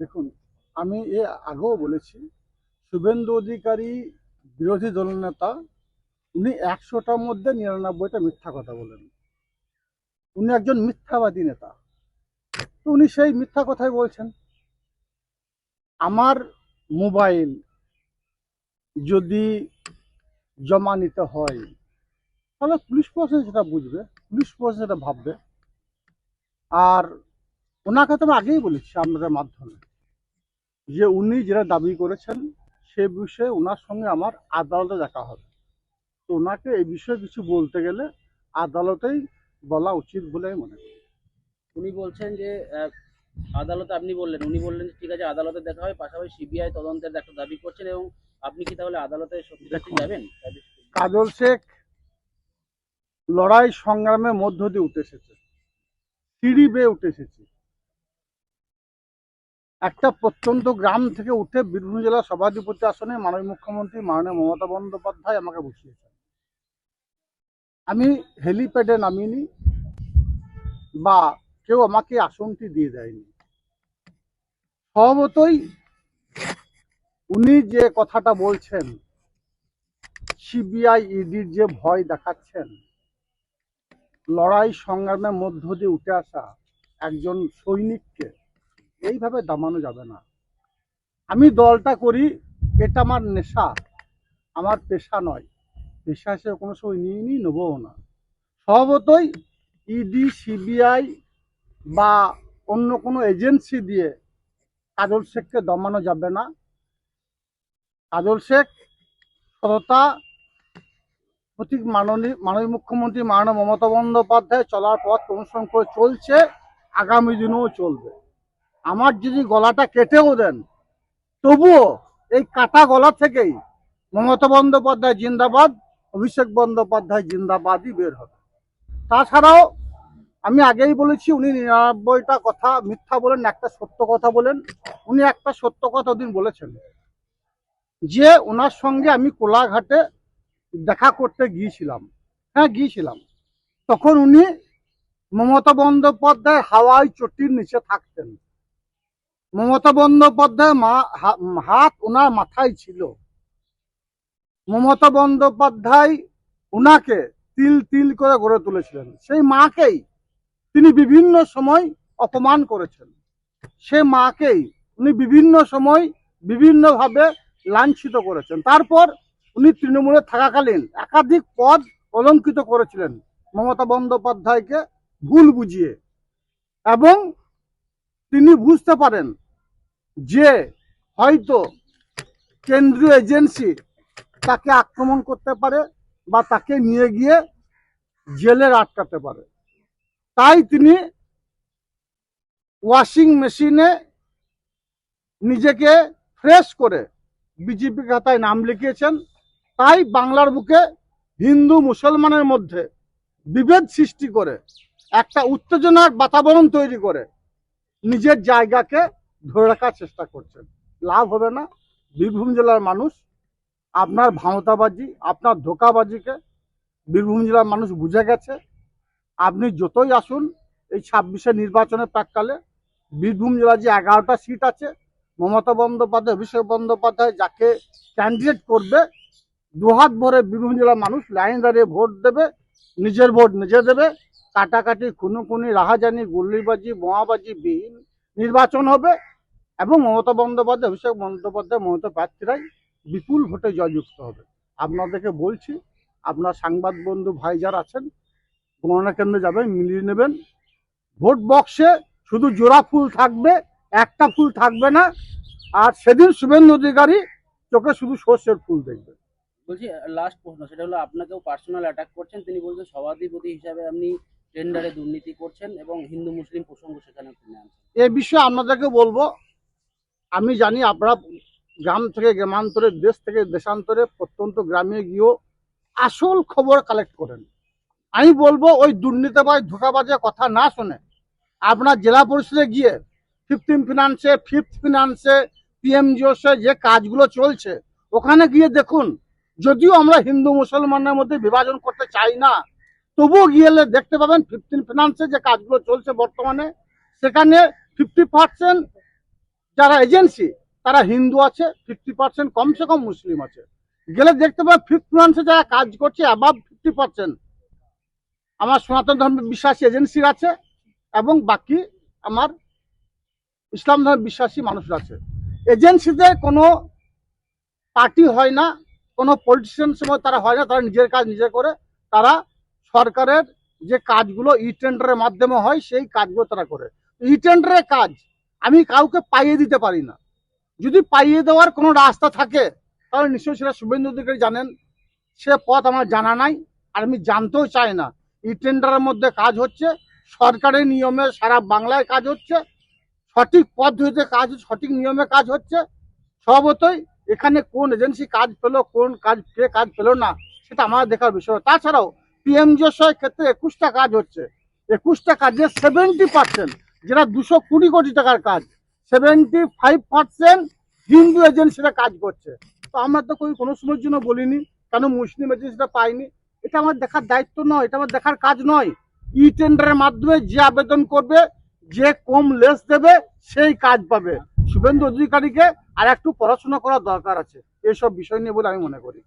দেখুন, আমি এ আগেও বলেছি, শুভেন্দু অধিকারী বিরোধী দলনেতা উনি একশোটার মধ্যে নিরানব্বইটা মিথ্যা কথা বলেন। উনি একজন মিথ্যাবাদী নেতা। তো উনি সেই মিথ্যা কথাই বলছেন। আমার মোবাইল যদি জমা নিতে হয়, তাহলে পুলিশ প্রশাসন সেটা বুঝবে, পুলিশ প্রশাসন সেটা ভাববে। আর ওনাকে তো আমি আগেই বলেছি আপনাদের মাধ্যমে যে উনি যেটা দাবি করেছেন সে বিষয়ে ওনার সঙ্গে আমার আদালতে দেখা হবে। তো ওনাকে এই বিষয়ে কিছু বলতে গেলে আদালতেই বলা উচিত বলে আমি মনে করি। উনি বলছেন যে আদালতে আপনি বললেন উনি বললেন ঠিক আছে আদালতে দেখা হয় পাশাপাশি সিবিআই তদন্তের একটা দাবি করছেন এবং আপনি কি তাহলে আদালতে সত্যি সত্যি যাবেন? কাজল শেখ লড়াই সংগ্রামের মধ্য দিয়ে উঠে এসেছে সিঁড়ি বেয়ে উঠে এসেছে। একটা প্রত্যন্ত গ্রাম থেকে উঠে বীরভূম জেলার সভাধিপতি আসনে মাননীয় মুখ্যমন্ত্রী মাননীয় মমতা বন্দ্যোপাধ্যায় আমাকে বসিয়েছেন। আমি হেলিপ্যাডে নামিনি বা কেউ আমাকে আসনটি দিয়ে দেয়নি। স্বভাবতই উনি যে কথাটা বলছেন, সিবিআই ইডির যে ভয় দেখাচ্ছেন, লড়াই সংগ্রামের মধ্য দিয়ে উঠে আসা একজন সৈনিককে এইভাবে দামানো যাবে না। আমি দলটা করি, এটা আমার নেশা। আমার পেশা নয়। পেশা হিসেবে কোনো সময় নিইনি নেবও না। স্বভাবতই ইডি, সিবিআই বা অন্য কোনো এজেন্সি দিয়ে কাজল শেখকে দমানো যাবে না। কাজল শেখ সততা প্রতীক মাননীয় মাননীয় মুখ্যমন্ত্রী মাননীয় মমতা বন্দ্যোপাধ্যায় চলার পথ অনুসরণ করে চলছে। আগামী দিনেও চলবে। আমার যদি গলাটা কেটেও দেন, তবুও এই কাটা গলা থেকেই মমতা বন্দ্যোপাধ্যায় জিন্দাবাদ, অভিষেক বন্দ্যোপাধ্যায় জিন্দাবাদই বের হবে। তাছাড়াও আমি আগেই বলেছি, উনি নিরানব্বইটা কথা মিথ্যা বলেন, একটা সত্য কথা বলেন। উনি একটা সত্য কথা দিন বলেছেন যে, ওনার সঙ্গে আমি কোলাঘাটে দেখা করতে গিয়েছিলাম। হ্যাঁ গিয়েছিলাম। তখন উনি মমতা বন্দ্যোপাধ্যায় হাওয়াই চটির নিচে থাকতেন। মমতা বন্দ্যোপাধ্যায় হাত ওনার মাথায় ছিল। মমতা বন্দ্যোপাধ্যায় উনাকে তিল তিল করে গড়ে তুলেছিলেন। সেই মাকেই তিনি বিভিন্ন সময় অপমান করেছেন। সে মাকেই উনি বিভিন্ন সময় বিভিন্নভাবে লাঞ্ছিত করেছেন। তারপর উনি তৃণমূলে থাকাকালীন একাধিক পদ অলঙ্কিত করেছিলেন মমতা বন্দ্যোপাধ্যায়কে ভুল বুঝিয়ে। এবং তিনি বুঝতে পারেন যে হয়তো কেন্দ্রীয় এজেন্সি তাকে আক্রমণ করতে পারে বা তাকে নিয়ে গিয়ে জেলে আটকাতে পারে। তাই তিনি ওয়াশিং মেশিনে নিজেকে ফ্রেশ করে বিজেপি খাতায় নাম লিখিয়েছেন। তাই বাংলার বুকে হিন্দু মুসলমানের মধ্যে বিভেদ সৃষ্টি করে, একটা উত্তেজনার বাতাবরণ তৈরি করে নিজের জায়গাকে ধরে রাখার চেষ্টা করছেন। লাভ হবে না। বীরভূম জেলার মানুষ আপনার ভাঁওতাবাজি, আপনার ধোকাবাজিকে বীরভূম জেলার মানুষ বুঝে গেছে। আপনি যতই আসুন এই ছাব্বিশে নির্বাচনের প্রাককালে বীরভূম জেলার যে এগারোটা সিট আছে, মমতা বন্দ্যোপাধ্যায়, অভিষেক বন্দ্যোপাধ্যায় যাকে ক্যান্ডিডেট করবে, দুহাত ভরে বীরভূম জেলার মানুষ লাইন দাঁড়িয়ে ভোট দেবে, নিজের ভোট নিজে দেবে। কাটাকাটি, খুনোখুনি, রাহাজানি, গুল্লিবাজি বোমাবাজি বিহীন নির্বাচন হবে। এবং মমতা বন্দ্যোপাধ্যায় অভিষেক বন্দ্যোপাধ্যায় মমতা প্রার্থীরাই বিপুল ভোটে জয়যুক্ত হবে। আপনাদেরকে বলছি আপনার সাংবাদ বন্ধু ভাই যারা আছেন গণনা কেন্দ্রে যাবেন মিলিয়ে নেবেন। ভোট বক্সে শুধু জোড়া ফুল থাকবে একটা ফুল থাকবে না। আর সেদিন শুভেন্দু অধিকারী চোখে শুধু সর্ষের ফুল দেখবে। বলছি লাস্ট প্রশ্ন সেটা হলো আপনাকেও পার্সোনাল অ্যাটাক করছেন তিনি বলছেন সভাধিপতি হিসাবে আপনি টেন্ডারে দুর্নীতি করছেন এবং হিন্দু মুসলিম প্রসঙ্গ সেখানে এ বিষয়ে আপনাদেরকে বলব আমি জানি আপনারা গ্রাম থেকে, গ্রামান্তরে, দেশ থেকে, দেশান্তরে, প্রত্যন্ত গ্রামে গিয়েও আসল খবর কালেক্ট করেন। আমি বলব, ওই দুর্নীতিবাজ ধোকাবাজের কথা না শুনে আপনার জেলা পরিষদে গিয়ে ফিফটিন ফিনান্সে ফিফথ ফিনান্সে পিএমজিওসে যে কাজগুলো চলছে, ওখানে গিয়ে দেখুন, যদিও আমরা হিন্দু, মুসলমানের মধ্যে বিভাজন করতে চাই না, তবুও গিয়ে দেখতে পাবেন ফিফটিন ফিনান্সে যে কাজগুলো চলছে বর্তমানে, সেখানে ফিফটি পার্সেন্ট যারা এজেন্সি, তারা হিন্দু আছে ফিফটি পার্সেন্ট কমসে কম মুসলিম আছে। গেলে দেখতে পাবে ফিফটি পার্সেন্ট যারা কাজ করছে অ্যাবাভ ফিফটি পার্সেন্ট আমার সনাতন ধর্ম বিশ্বাসী এজেন্সির আছে এবং বাকি আমার ইসলাম ধর্ম বিশ্বাসী মানুষ আছে। এজেন্সিতে কোনো পার্টি হয় না, কোনো পলিটিশিয়ান সময় তারা হয় না, তারা নিজের কাজ নিজে করে, তারা সরকারের যে কাজগুলো ই টেন্ডারের মাধ্যমে হয়, সেই কাজগুলো তারা করে। ই টেন্ডারের কাজ আমি কাউকে পাইয়ে দিতে পারি না। যদি পাইয়ে দেওয়ার কোনো রাস্তা থাকে, তাহলে নিশ্চয়ই সেটা শুভেন্দু অধিকারী জানেন। সে পথ আমার জানা নাই, আর আমি জানতেও চাই না। ই টেন্ডারের মধ্যে কাজ হচ্ছে সরকারের নিয়মে সারা বাংলায় কাজ হচ্ছে, সঠিক পদ্ধতিতে কাজ, সঠিক নিয়মে কাজ হচ্ছে। স্বভাবতই এখানে কোন এজেন্সি কাজ পেল, কোন কাজ, কে কাজ পেল না, সেটা আমার দেখার বিষয়। তাছাড়াও পিএমজিএসওয়াই ক্ষেত্রে একুশটা কাজ হচ্ছে। একুশটা কাজে সেভেন্টি পার্সেন্ট যেটা দুশো কুড়ি কোটি টাকার কাজ সেভেন্টি ফাইভ পার্সেন্ট হিন্দু এজেন্সিরা কাজ করছে। তো আমরা তো কই কোনো সময়ের জন্য বলিনি, কেন মুসলিম এজেন্সিটা পাইনি? এটা আমার দেখার দায়িত্ব নয়, এটা আমার দেখার কাজ নয়। ই টেন্ডারের মাধ্যমে যে আবেদন করবে, যে কম লেস দেবে, সেই কাজ পাবে। শুভেন্দু অধিকারীকে আর একটু পড়াশোনা করার দরকার আছে এইসব বিষয় নিয়ে বলে আমি মনে করি।